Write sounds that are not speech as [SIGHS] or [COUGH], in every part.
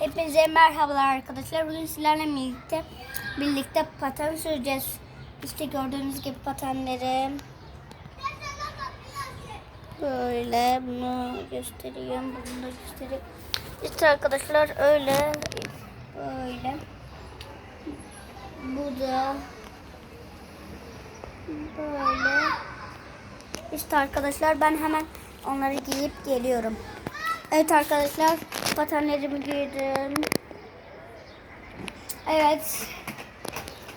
Hepinize merhabalar arkadaşlar. Bugün sizlerle birlikte birlikte paten süreceğiz. İşte gördüğünüz gibi patenleri. Böyle bunu göstereyim. Bunu da göstereyim. İşte arkadaşlar öyle böyle. Bu da böyle. İşte arkadaşlar ben hemen onları giyip geliyorum. Evet arkadaşlar patenlerimi giydim. Evet.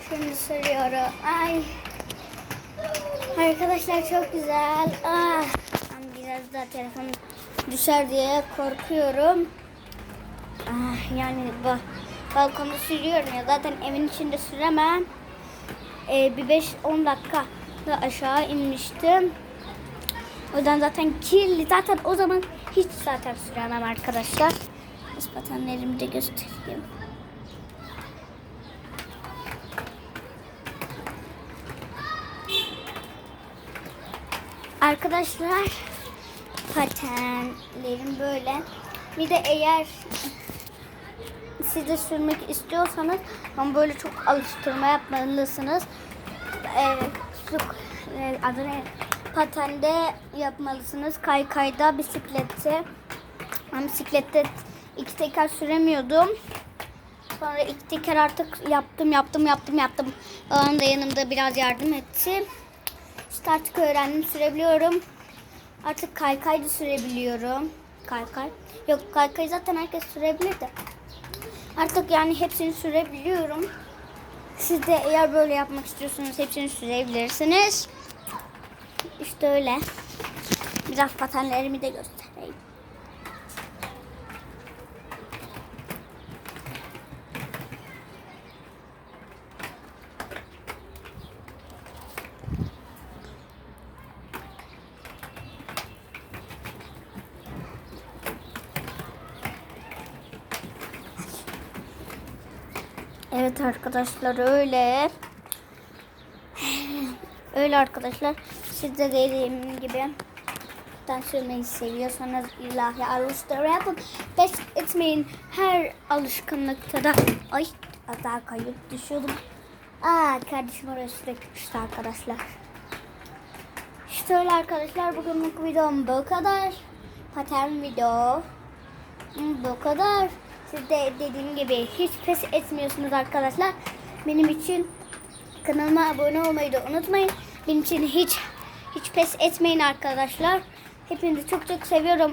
Şimdi sürüyorum. Ay. Arkadaşlar çok güzel. Ah. Biraz daha telefon düşer diye korkuyorum. Ah, yani ba balkonda sürüyorum ya zaten evin içinde süremem. Ee, bir 5-10 dakika da aşağı inmiştim. O yüzden zaten kirli. Zaten o zaman hiç zaten süremem arkadaşlar. Biz patenlerimi de göstereyim. Arkadaşlar patenlerim böyle. Bir de eğer siz de sürmek istiyorsanız ama böyle çok alıştırma yapmalısınız. Ee, su, e? Patende yapmalısınız. Kaykayda, bisiklette. Ben bisiklette iki teker süremiyordum. Sonra iki teker artık yaptım, yaptım, yaptım, yaptım. Onun da yanımda biraz yardım etti. İşte artık öğrendim, sürebiliyorum. Artık kaykay da sürebiliyorum. Kaykay. Yok kaykay zaten herkes sürebilir de. Artık yani hepsini sürebiliyorum. Siz de eğer böyle yapmak istiyorsanız hepsini sürebilirsiniz. İşte öyle. Biraz patenlerimi de göstereyim. Evet arkadaşlar öyle. [SIGHS] Öyle arkadaşlar. Siz de dediğim gibi paten sürmeyi seviyorsanız ilahi alıştırma yapın. Pes etmeyin. Her alışkanlıkta da ay daha kayıp düşüyordum. Aa kardeşim oraya sürekli düştü arkadaşlar. İşte öyle arkadaşlar. Bugünlük videom bu kadar. Paten video. Bu kadar. Siz de dediğim gibi hiç pes etmiyorsunuz arkadaşlar. Benim için kanalıma abone olmayı da unutmayın. Benim için hiç hiç pes etmeyin arkadaşlar. Hepinizi çok çok seviyorum.